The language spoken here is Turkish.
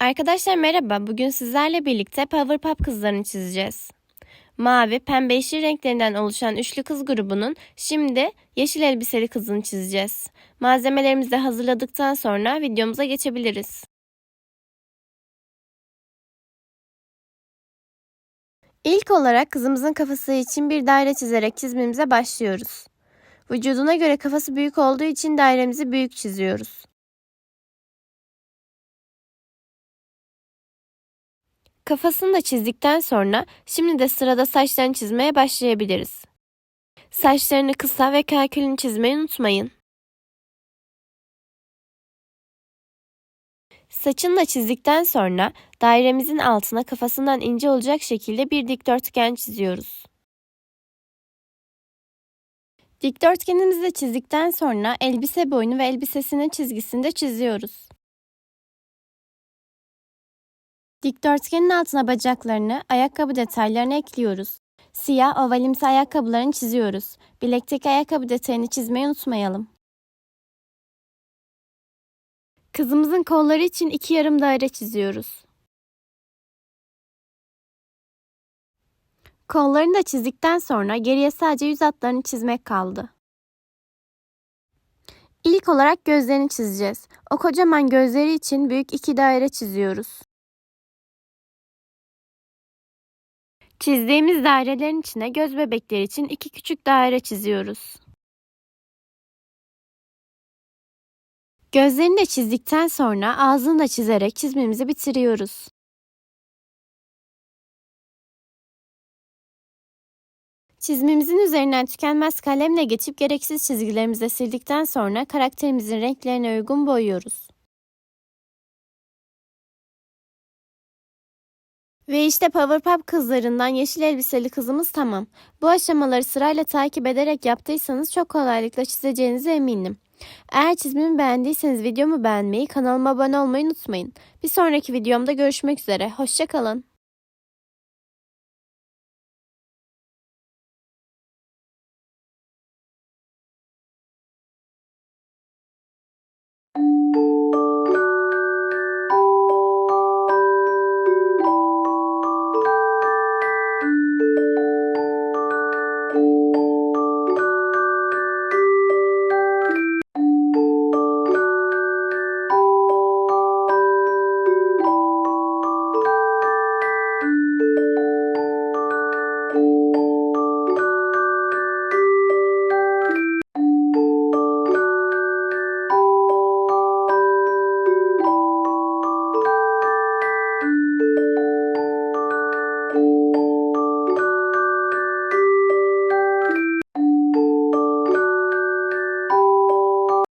Arkadaşlar merhaba. Bugün sizlerle birlikte Powerpuff kızlarını çizeceğiz. Mavi, pembe, yeşil renklerinden oluşan üçlü kız grubunun şimdi yeşil elbiseli kızını çizeceğiz. Malzemelerimizi de hazırladıktan sonra videomuza geçebiliriz. İlk olarak kızımızın kafası için bir daire çizerek çizimimize başlıyoruz. Vücuduna göre kafası büyük olduğu için dairemizi büyük çiziyoruz. Kafasını da çizdikten sonra şimdi de sırada saçlarını çizmeye başlayabiliriz. Saçlarını kısa ve kalkülünü çizmeyi unutmayın. Saçını da çizdikten sonra dairemizin altına kafasından ince olacak şekilde bir dikdörtgen çiziyoruz. Dikdörtgenimizi de çizdikten sonra elbise boyunu ve elbisesinin çizgisini de çiziyoruz. Dikdörtgenin altına bacaklarını, ayakkabı detaylarını ekliyoruz. Siyah ovalimsi ayakkabılarını çiziyoruz. Bilekteki ayakkabı detayını çizmeyi unutmayalım. Kızımızın kolları için iki yarım daire çiziyoruz. Kollarını da çizdikten sonra geriye sadece yüz hatlarını çizmek kaldı. İlk olarak gözlerini çizeceğiz. O kocaman gözleri için büyük iki daire çiziyoruz. Çizdiğimiz dairelerin içine göz bebekleri için iki küçük daire çiziyoruz. Gözlerini de çizdikten sonra ağzını da çizerek çizmemizi bitiriyoruz. Çizimimizin üzerinden tükenmez kalemle geçip gereksiz çizgilerimizi sildikten sonra karakterimizin renklerine uygun boyuyoruz. Ve işte Powerpuff kızlarından yeşil elbiseli kızımız tamam. Bu aşamaları sırayla takip ederek yaptıysanız çok kolaylıkla çizeceğinize eminim. Eğer çizimimi beğendiyseniz videomu beğenmeyi, kanalıma abone olmayı unutmayın. Bir sonraki videomda görüşmek üzere. Hoşçakalın.